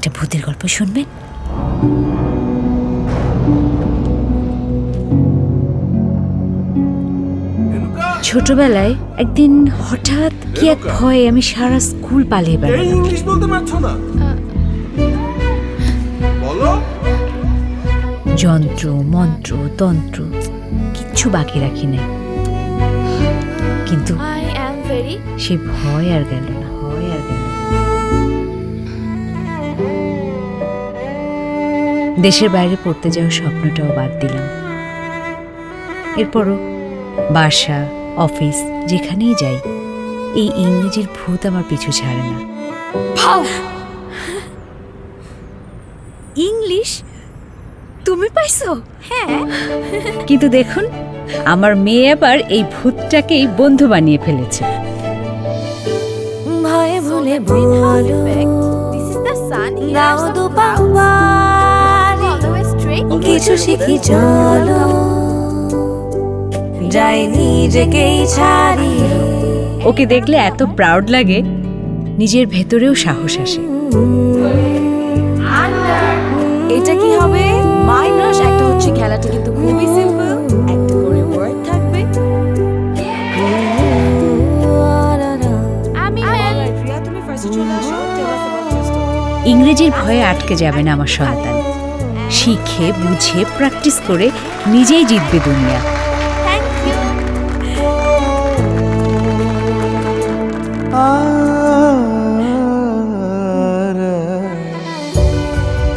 একটা ভূতের গল্প শুনবেন? ছোটবেলায় একদিন হঠাৎ কি এক ভয়ে আমি সারা স্কুল পালিয়ে এই বেড়ালাম। ইংলিশ বলতে পারছ না। বলো। যন্ত্র মন্ত্র তন্ত্র কিচ্ছু বাকি রাখি নাই। কিন্তু সে ভয় আর গেল না ভয় আর গেল দেশের বাইরে পড়তে যাওয়ার স্বপ্নটাও বাদ দিলাম। এরপরও বাসা অফিস যেখানেই যাই এই ইংরেজির ভূত আমার পিছু ছাড়ে না। ইংলিশ? তুমি পাইছো? হ্যাঁ। কিন্তু দেখুন আমার মেয়ে আবার এই ভূতটাকেই বন্ধু বানিয়ে ফেলেছে। ভয়ে ভুলে বলো। দাও দু. কিছু শিখি চলো। যাই নিজেকেই ছাড়িয়ে। ওকে দেখলে এত প্রাউড লাগে নিজের ভেতরেও সাহস আসে। এটা কি হবে? মাইনাস একটা হচ্ছে খেলাটা কিন্তু খুবই সিম্পল একটা করে ওয়ার্ড থাকবে। স্টোরি ইংরেজির ভয়ে আটকে যাবে না আমার সন্তান। শিখে বুঝে প্র্যাকটিস করে নিজেই জিতবে দুনিয়া।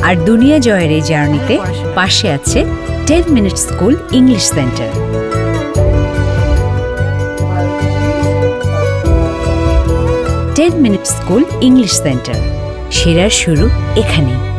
আর দুনিয়া জয়ের এই জার্নিতে পাশে আছে ten minute school English centre. Ten minute school English centre. সেরার শুরু এখানেই।